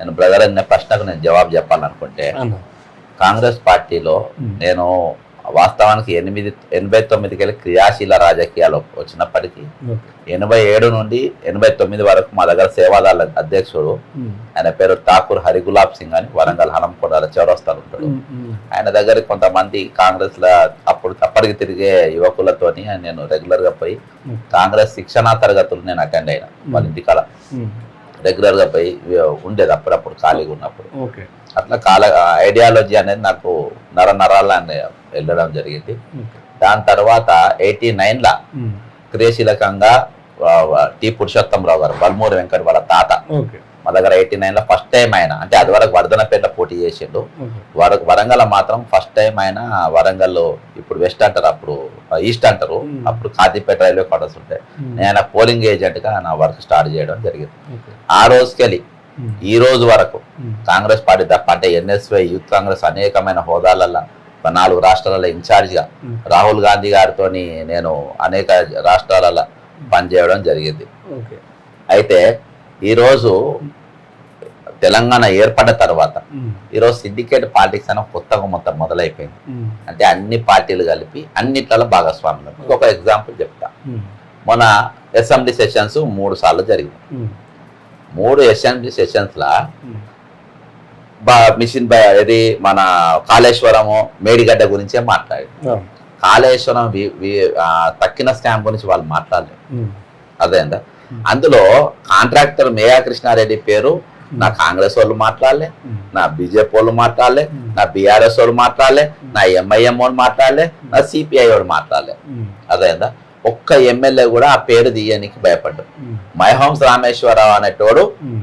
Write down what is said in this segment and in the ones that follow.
నేను బ్రదర్ అనే ప్రశ్నకు నేను జవాబు చెప్పాలనుకుంటే కాంగ్రెస్ పార్టీలో. నేను వాస్తవానికి ఎనిమిది ఎనభై తొమ్మిదికి వెళ్ళి క్రియాశీల రాజకీయాలు వచ్చినప్పటికీ ఎనభై ఏడు నుండి ఎనభై తొమ్మిది వరకు మా దగ్గర సేవాదాల అధ్యక్షుడు. ఆయన పేరు ఠాకూర్ హరిగులాబ్ సింగ్ అని వరంగల్ హనంకొండ చౌరస్తాలు ఉంటాడు. ఆయన దగ్గర కొంతమంది కాంగ్రెస్ ల అప్పుడు అప్పటికి తిరిగే యువకులతోని నేను రెగ్యులర్గా పోయి. కాంగ్రెస్ శిక్షణా తరగతులు నేను అటెండ్ అయినా వాళ్ళ ఇంటికాడ ఉమ్. రెగ్యులర్గా పోయి ఉండేది అప్పుడప్పుడు ఖాళీగా ఉన్నప్పుడు. ఓకే. అట్లా కాల ఐడియాలజీ అనేది నాకు నర నరాల వెళ్ళడం జరిగింది. దాని తర్వాత ఎయిటీ నైన్ లా ఉమ్. క్రియాశీలకంగా టి. పురుషోత్తమరావు గారు బల్మూరి వెంకట వాళ్ళ తాత. మా దగ్గర ఎయిటీ నైన్లో ఫస్ట్ టైం ఆయన అంటే అది వరకు వర్ధనపేట పోటీ చేసిండు. వరంగల్ మాత్రం ఫస్ట్ టైం ఆయన వరంగల్ ఇప్పుడు వెస్ట్ అంటారు అప్పుడు ఈస్ట్ అంటారు. అప్పుడు కాతిపేట రైల్వే క్వార్టర్స్ ఉంటాయి. నేను పోలింగ్ ఏజెంట్గా నా వర్క్ స్టార్ట్ చేయడం జరిగింది ఆ రోజుకెళ్ళి. ఈ రోజు వరకు. కాంగ్రెస్ పార్టీ తప్ప అంటే ఎన్ఎస్వై యూత్ కాంగ్రెస్ అనేకమైన హోదాలలో నాలుగు రాష్ట్రాలలో ఇన్ఛార్జిగా. రాహుల్ గాంధీ గారితో నేను అనేక రాష్ట్రాలలో పనిచేయడం జరిగింది ఓకే అయితే ఈరోజు తెలంగాణ ఏర్పడ్డ తర్వాత. ఈరోజు సిండికేట్ పాలిటిక్స్ అనే కొత్తగా మొత్తం మొదలైపోయింది. అంటే అన్ని పార్టీలు కలిపి అన్నిట్లలో భాగస్వామ్యం ఒక ఎగ్జాంపుల్ చెప్తా. మన అసెంబ్లీ సెషన్స్ మూడు సార్లు జరిగింది. మూడు అసెంబ్లీ సెషన్స్ లా ఉమ్. బా మిషన్ ఇది మన కాళేశ్వరము మేడిగడ్డ గురించే మాట్లాడి. కాళేశ్వరం తక్కిన స్కామ్ గురించి వాళ్ళు మాట్లాడలేదు. అదేందా Hmm. అందులో కాంట్రాక్టర్ మేయా కృష్ణారెడ్డి పేరు నా కాంగ్రెస్ వాళ్ళు మాట్లాడలే. నా బీజేపీ వాళ్ళు మాట్లాడలే. నా బీఆర్ఎస్ వాళ్ళు మాట్లాడలే నా ఎంఐఎం వాళ్ళు మాట్లాడలే నా సిపిఐ వాడు మాట్లాడలే. అదేందా ఒక్క ఎమ్మెల్యే కూడా ఆ పేరు తీయనికి భయపడ్డాడు ఉమ్. మైహోమ్స్ రామేశ్వరరావు అనేటోడు.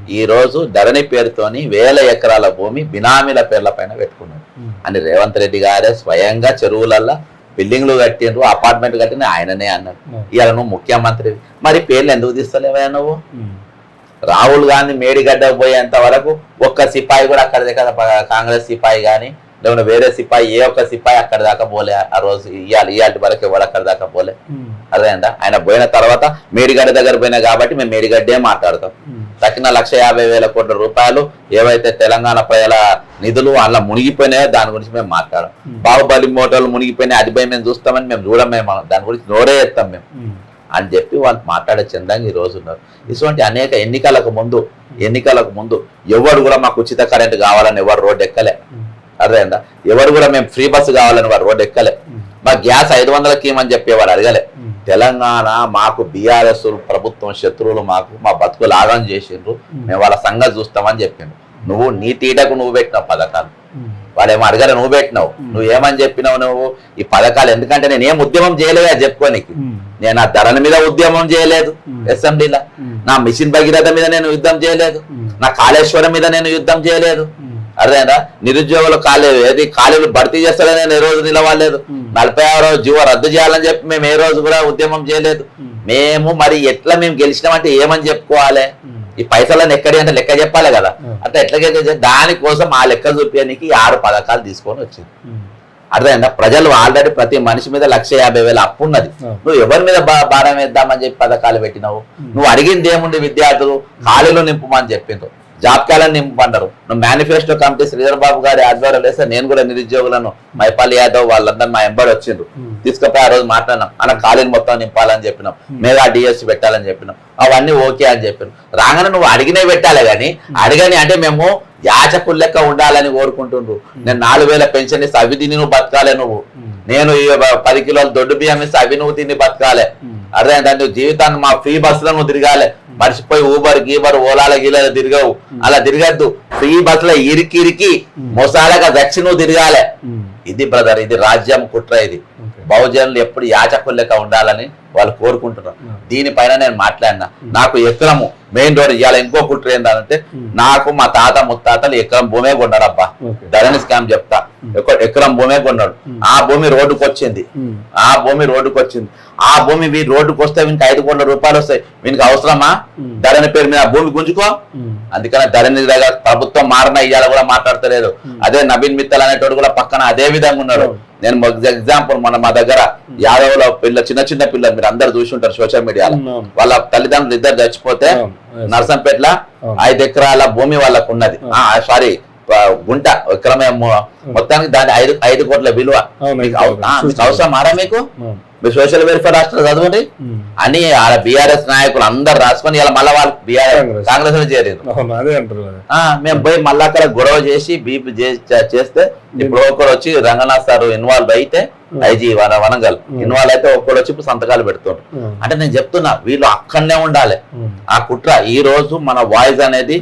ఈ రోజు ధరణి పేరుతోని వేల ఎకరాల భూమి బినామీల పేర్ల పైన పెట్టుకున్నాడు. అని రేవంత్ రెడ్డి గారే స్వయంగా చెరువులల్లో బిల్డింగ్లు కట్టిండ్రు అపార్ట్మెంట్ కట్టిన ఆయననే అన్నాడు. ఇవాళ నువ్వు ముఖ్యమంత్రి మరి పేర్లు ఎందుకు తీస్తలేవా నువ్వు. రాహుల్ గాంధీ మేడిగడ్డకు పోయేంత వరకు ఒక్క సిపాయి కూడా అక్కడ దగ్గర కాంగ్రెస్ సిపాయి కానీ లేకుంటే వేరే సిపాయి ఏ ఒక్క సిపాయి అక్కడ దాకా పోలే ఆ రోజు ఇవాళ ఇవాళ వరకు ఎవరు అక్కడ దాకా పోలే. అదేందా ఆయన పోయిన తర్వాత మేడిగడ్డ దగ్గర పోయినా కాబట్టి మేము మేడిగడ్డే మాట్లాడతాం. తక్కిన లక్ష యాభై వేల కోట్ల రూపాయలు ఏవైతే తెలంగాణ ప్రజల నిధులు అలా మునిగిపోయినాయో దాని గురించి మేము మాట్లాడాం Hmm. బాహుబలి మోటార్లు మునిగిపోయినాయి అది పోయి మేము చూస్తామని మేము చూడం మేము దాని గురించి నోరే ఎత్తాం మేము. అని చెప్పి వాళ్ళు మాట్లాడే చందంగా ఈ రోజు ఉన్నారు. ఇటువంటి అనేక ఎన్నికలకు ముందు ఎన్నికలకు ముందు ఎవరు కూడా మాకు ఉచిత కరెంట్ కావాలని ఎవరు రోడ్డు ఎక్కలే. అర్థమైందా? ఎవరు కూడా మేము ఫ్రీ బస్సు కావాలని వారు రోడ్డు ఎక్కలే. మా గ్యాస్ ఐదు వందలకి ఇవ్వమని చెప్పేవారు అడగలే. తెలంగాణ మాకు బీఆర్ఎస్ ప్రభుత్వం శత్రువులు మాకు మా బతుకులు ఆగం చేసిండ్రు. మేము వాళ్ళ సంగతి చూస్తామని చెప్పిండ్రు. నువ్వు నీ తీటకు నువ్వు పెట్టినావు పథకాలు ఉమ్. వాళ్ళేమో అడగలే నువ్వు పెట్టినావు నువ్వు ఏమని చెప్పినావు నువ్వు ఈ పథకాలు ఎందుకంటే నేను ఏం ఉద్యమం చేయలేదు అది చెప్పుకోనికి. నేను ఆ ధరల మీద ఉద్యమం చేయలేదు. అసెంబ్లీలో. నా మిషన్ భగీరథ మీద నేను యుద్ధం చేయలేదు. నా కాళేశ్వరం మీద నేను యుద్ధం చేయలేదు ఉమ్. అర్థమైందా నిరుద్యోగులు ఖాళీ ఏది ఖాళీలు భర్తీ చేస్తారని నేను ఏ రోజు నిలవలేదు. నలభై ఆరో జీవో రద్దు చేయాలని చెప్పి మేము ఏ రోజు కూడా ఉద్యమం చేయలేదు. మేము మరి ఎట్లా మేము గెలిచినామంటే ఏమని చెప్పుకోవాలి. ఈ పైసలను ఎక్కడి అంటే లెక్క చెప్పాలి కదా. Hmm. అట్లా ఎట్లా గెలిచే- దానికోసం ఆ లెక్క చూపించడానికి ఆరు పథకాలు తీసుకొని వచ్చింది. అర్థమైందా? ప్రజలు ఆల్రెడీ ప్రతి మనిషి మీద లక్ష యాభై వేల అప్పు ఉన్నది. నువ్వు ఎవరి మీద భారం వేద్దామని చెప్పి పథకాలు పెట్టినావు? నువ్వు అడిగింది ఏముంది విద్యార్థులు? ఖాళీలు నింపమని చెప్పిండ్రు. జాబ్ క్యాలను నింపమన్నారు. నువ్వు మేనిఫెస్టో కమిటీ శ్రీధర్ బాబు గారి ఆధ్వర్యంలో వేస్తే నేను కూడా నిరుద్యోగులను మైపాల్ యాదవ్ వాళ్ళందరూ మా ఎంబడి వచ్చిండ్రు. తీసుకుపోయి ఆ రోజు మాట్లాడినాం. అన్న ఖాళీని మొత్తం నింపాలని చెప్పినాం. మెగా డిఎస్సి పెట్టాలని చెప్పినాం. అవన్నీ ఓకే అని చెప్పినాం. రాగానే నువ్వు అడిగినవి పెట్టాలి కానీ అడగని అంటే మేము యాచకులు లెక్క ఉండాలని కోరుకుంటుండ్రు. నేను నాలుగు వేల పెన్షన్ ఇస్తే అవి తిని నువ్వు బతకాలే నువ్వు. నేను ఈ పది కిలోల దొడ్డు బియ్యం ఇస్తే అవి నువ్వు తిని బతకాలే. ఉమ్. అర్థమైందా నువ్వు జీవితాన్ని మా ఫ్రీ బస్సులో నువ్వు తిరగాలి. మర్చిపోయి ఊబర్ గీబర్ ఓలాల గీల తిరగవు. అలా తిరగద్దు. ఫ్రీ బస్సులో ఇరికి ఇరికి మొసాలగా దక్షి నువ్వు తిరగాలి. ఇది బ్రదర్ ఇది రాజ్యం కుట్ర ఇది. బహుజనులు ఎప్పుడు యాచకులు లెక్క ఉండాలని వాళ్ళు కోరుకుంటున్నారు. Hmm. దీనిపైన నేను మాట్లాడినా. నాకు ఎకరము మెయిన్ రోడ్ ఇవాళ ఇంకో కుట్ర ఏంటంటే Hmm. నాకు మా తాత ముత్తాతలు ఎకరం భూమే కొన్నారబ్బా. ఓకే. ధరణి స్కామ్ చెప్తా. ఎకరం భూమే కొన్నాడు. ఆ భూమి రోడ్డుకు వచ్చింది. ఆ భూమి రోడ్డుకు వచ్చింది ఆ భూమి వీ రోడ్డుకు వస్తే వీనికి ఐదు కోట్ల రూపాయలు వస్తాయి. వీనికి అవసరమా. ధరణి పేరు మీద భూమి గుంజుకో. అందుకని ధరణి దగ్గర ప్రభుత్వం మారిన ఇవాళ కూడా మాట్లాడతలేదు. అదే నవీన్ మిత్తల్ అనేటోడు కూడా పక్కన అదే విధంగా ఉన్నాడు. నేను ఎగ్జాంపుల్ మన మా దగ్గర యాదవ్ల పిల్ల చిన్న చిన్న పిల్లలు మీరు అందరు చూసి ఉంటారు సోషల్ మీడియాలో. అవును. వాళ్ళ తల్లిదండ్రులు ఇద్దరు చచ్చిపోతే. నర్సంపేటలో. ఐదు ఎకరాల భూమి వాళ్ళకు ఉన్నది సారీ గుంట ఎకరమే మొ- మొత్తానికి దాని ఐదు ఐదు కోట్ల విలువ. మీకు అవసరం మారా మీకు. మీరు సోషల్ వెల్ఫేర్ రాష్ట్ర చదవండి. అని ఆడ బీఆర్ఎస్ నాయకులు అందరు రాసుకొని ఇలా మళ్ళీ వాళ్ళు బీఆర్ఎస్ కాంగ్రెస్. లో చేరారు. మేము పోయి మళ్ళీ అక్కడ గొడవ చేసి బీపీ చేస్తే ఇప్పుడు ఒకరు వచ్చి రంగనాథ్ సార్ ఇన్వాల్వ్ అయితే ఐజీ వన వనంగల్. ఇన్వాల్వ్ అయితే ఒక్కడు వచ్చి ఇప్పుడు సంతకాలు పెడుతుండ్రు. ఉమ్. అంటే నేను చెప్తున్నా వీళ్ళు అక్కడనే ఉండాలి. ఆ కుట్ర ఈ రోజు మన వాయిస్ అనేది